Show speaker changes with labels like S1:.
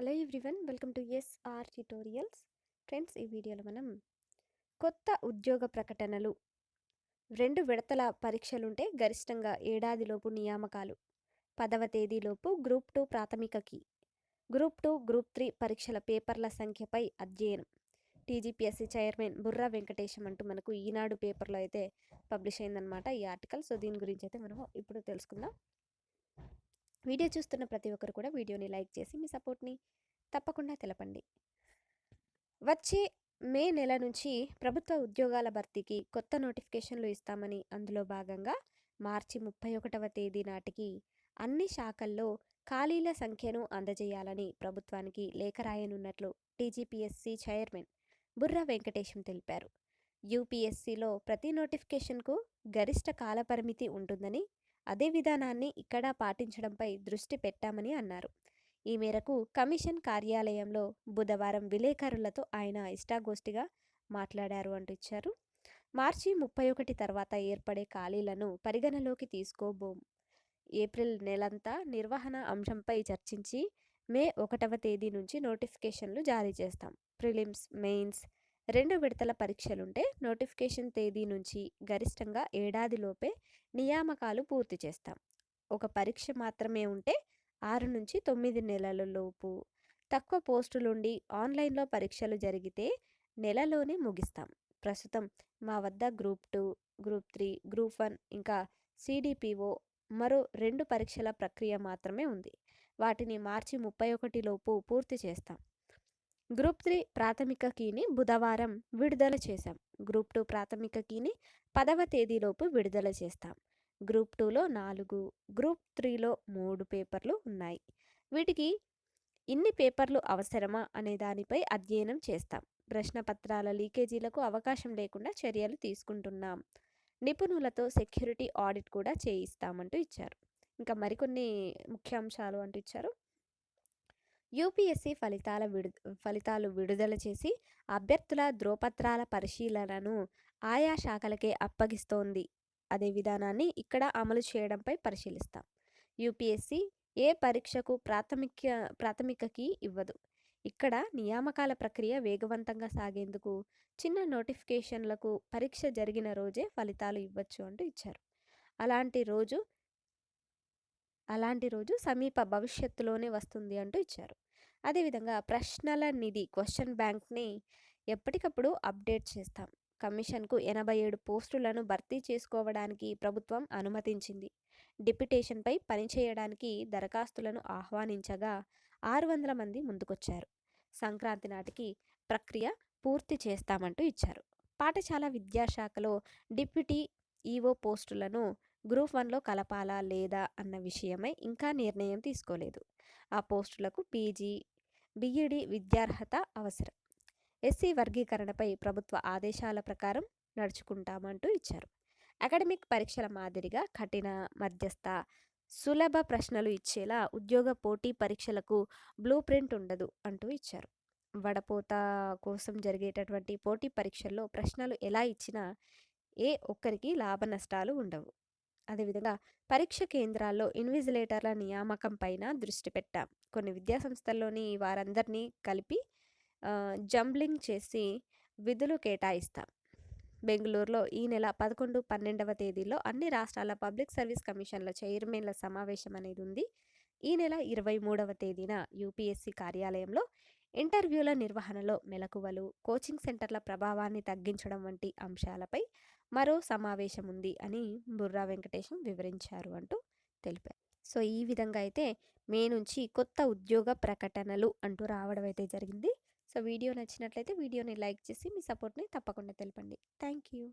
S1: Hello everyone welcome to SR tutorials friends ఈ వీడియోలో మనం కొత్త ఉద్యోగ ప్రకటనలు రెండు విడతల పరీక్షలుంటే గరిష్టంగా ఏడాదిలోపు నియామకాలు. పదవ తేదీలోపు గ్రూప్ టూ ప్రాథమికకి గ్రూప్ టూ గ్రూప్ త్రీ పరీక్షల పేపర్ల సంఖ్యపై అధ్యయనం. టీజీపీఎస్సీ చైర్మన్ బుర్రా వెంకటేశం అంటూ మనకు ఈనాడు పేపర్లో అయితే పబ్లిష్ అయిందనమాట ఈ ఆర్టికల్. సో దీని గురించి అయితే మనం ఇప్పుడు తెలుసుకుందాం. వీడియో చూస్తున్న ప్రతి ఒక్కరు కూడా వీడియోని లైక్ చేసి మీ సపోర్ట్ని తప్పకుండా తెలపండి. వచ్చే మే నెల నుంచి ప్రభుత్వ ఉద్యోగాల భర్తీకి కొత్త నోటిఫికేషన్లు ఇస్తామని అందులో భాగంగా మార్చి ముప్పై ఒకటవ తేదీ నాటికి అన్ని శాఖల్లో ఖాళీల సంఖ్యను అందజేయాలని ప్రభుత్వానికి లేఖ రాయనున్నట్లు టీజీపీఎస్సీ చైర్మన్ బుర్రా వెంకటేశం తెలిపారు. యూపీఎస్సీలో ప్రతి నోటిఫికేషన్కు గరిష్ట కాలపరిమితి ఉంటుందని అదే విధానాన్ని ఇక్కడ పాటించడంపై దృష్టి పెట్టామని అన్నారు. ఈ మేరకు కమిషన్ కార్యాలయంలో బుధవారం విలేకరులతో ఆయన ఇష్టాగోష్ఠిగా మాట్లాడారు అంటూ ఇచ్చారు. మార్చి ముప్పై ఒకటి తర్వాత ఏర్పడే ఖాళీలను పరిగణలోకి తీసుకోబోం. ఏప్రిల్ నెలంతా నిర్వహణ అంశంపై చర్చించి మే ఒకటవ తేదీ నుంచి నోటిఫికేషన్లు జారీ చేస్తాం. ప్రిలిమ్స్ మెయిన్స్ రెండు విడతల పరీక్షలుంటే నోటిఫికేషన్ తేదీ నుంచి గరిష్టంగా ఏడాదిలోపే నియామకాలు పూర్తి చేస్తాం. ఒక పరీక్ష మాత్రమే ఉంటే ఆరు నుంచి తొమ్మిది నెలల లోపు తక్కువ పోస్టులుండి ఆన్లైన్లో పరీక్షలు జరిగితే నెలలోనే ముగిస్తాం. ప్రస్తుతం మా వద్ద group two group three group one ఇంకా సిడిపిఓ మరో రెండు పరీక్షల ప్రక్రియ మాత్రమే ఉంది. వాటిని మార్చి ముప్పై ఒకటిలోపు పూర్తి చేస్తాం. గ్రూప్ త్రీ ప్రాథమిక కీని బుధవారం విడుదల చేశాం. గ్రూప్ టూ ప్రాథమిక కీని పదవ తేదీలోపు విడుదల చేస్తాం. గ్రూప్ టూలో నాలుగు గ్రూప్ త్రీలో మూడు పేపర్లు ఉన్నాయి. వీటికి ఇన్ని పేపర్లు అవసరమా అనే దానిపై అధ్యయనం చేస్తాం. ప్రశ్నపత్రాల లీకేజీలకు అవకాశం లేకుండా చర్యలు తీసుకుంటున్నాం. నిపుణులతో సెక్యూరిటీ ఆడిట్ కూడా చేయిస్తామంటూ ఇచ్చారు. ఇంకా మరికొన్ని ముఖ్యాంశాలు అంటూ ఇచ్చారు? యూపీఎస్సీ ఫలితాల విడు ఫలితాలు విడుదల చేసి అభ్యర్థుల ధ్రువపత్రాల పరిశీలనను ఆయా శాఖలకే అప్పగిస్తోంది. అదే విధానాన్ని ఇక్కడ అమలు చేయడంపై పరిశీలిస్తాం. యూపీఎస్సీ ఏ పరీక్షకు ప్రాథమిక ప్రాథమికకి ఇవ్వదు. ఇక్కడ నియామకాల ప్రక్రియ వేగవంతంగా సాగేందుకు చిన్న నోటిఫికేషన్లకు పరీక్ష జరిగిన రోజే ఫలితాలు ఇవ్వచ్చు అంటూ ఇచ్చారు. అలాంటి రోజు అలాంటి రోజు సమీప భవిష్యత్తులోనే వస్తుంది అంటూ ఇచ్చారు. అదేవిధంగా ప్రశ్నల నిధి క్వశ్చన్ బ్యాంక్ని ఎప్పటికప్పుడు అప్డేట్ చేస్తాం. కమిషన్కు ఎనభై ఏడు పోస్టులను భర్తీ చేసుకోవడానికి ప్రభుత్వం అనుమతించింది. డిప్యుటేషన్పై పనిచేయడానికి దరఖాస్తులను ఆహ్వానించగా ఆరు వందల మంది ముందుకొచ్చారు. సంక్రాంతి నాటికి ప్రక్రియ పూర్తి చేస్తామంటూ ఇచ్చారు. పాఠశాల విద్యాశాఖలో డిప్యూటీ ఈఓ పోస్టులను గ్రూప్ వన్లో కలపాలా లేదా అన్న విషయమై ఇంకా నిర్ణయం తీసుకోలేదు. ఆ పోస్టులకు పీజీ బిఈడి విద్యార్హత అవసరం. ఎస్సీ వర్గీకరణపై ప్రభుత్వ ఆదేశాల ప్రకారం నడుచుకుంటామంటూ ఇచ్చారు. అకాడమిక్ పరీక్షల మాదిరిగా కఠిన మధ్యస్థ సులభ ప్రశ్నలు ఇచ్చేలా ఉద్యోగ పోటీ పరీక్షలకు బ్లూ ప్రింట్ ఉండదు అంటూ ఇచ్చారు. వడపోత కోసం జరిగేటటువంటి పోటీ పరీక్షల్లో ప్రశ్నలు ఎలా ఇచ్చినా ఏ ఒక్కరికి లాభ నష్టాలు ఉండవు. అదేవిధంగా పరీక్ష కేంద్రాల్లో ఇన్విజిలేటర్ల నియామకం పైన దృష్టి పెట్టాం. కొన్ని విద్యాసంస్థల్లోని వారందరినీ కలిపి జంబ్లింగ్ చేసి విధులు కేటాయిస్తాం. బెంగళూరులో ఈ నెల పదకొండు పన్నెండవ తేదీలో అన్ని రాష్ట్రాల పబ్లిక్ సర్వీస్ కమిషన్ల చైర్మన్ల సమావేశం అనేది ఉంది. ఈ నెల ఇరవై మూడవ తేదీన యూపీఎస్సీ కార్యాలయంలో ఇంటర్వ్యూల నిర్వహణలో మెలకువలు కోచింగ్ సెంటర్ల ప్రభావాన్ని తగ్గించడం వంటి అంశాలపై మరో సమావేశం ఉంది అని బుర్రా వెంకటేశం వివరించారు అంటూ తెలిపారు. సో ఈ విధంగా అయితే మే నుంచి కొత్త ఉద్యోగ ప్రకటనలు అంటూ రావడం అయితే జరిగింది. సో వీడియో నచ్చినట్లయితే వీడియోని లైక్ చేసి మీ సపోర్ట్ని తప్పకుండా తెలపండి. Thank you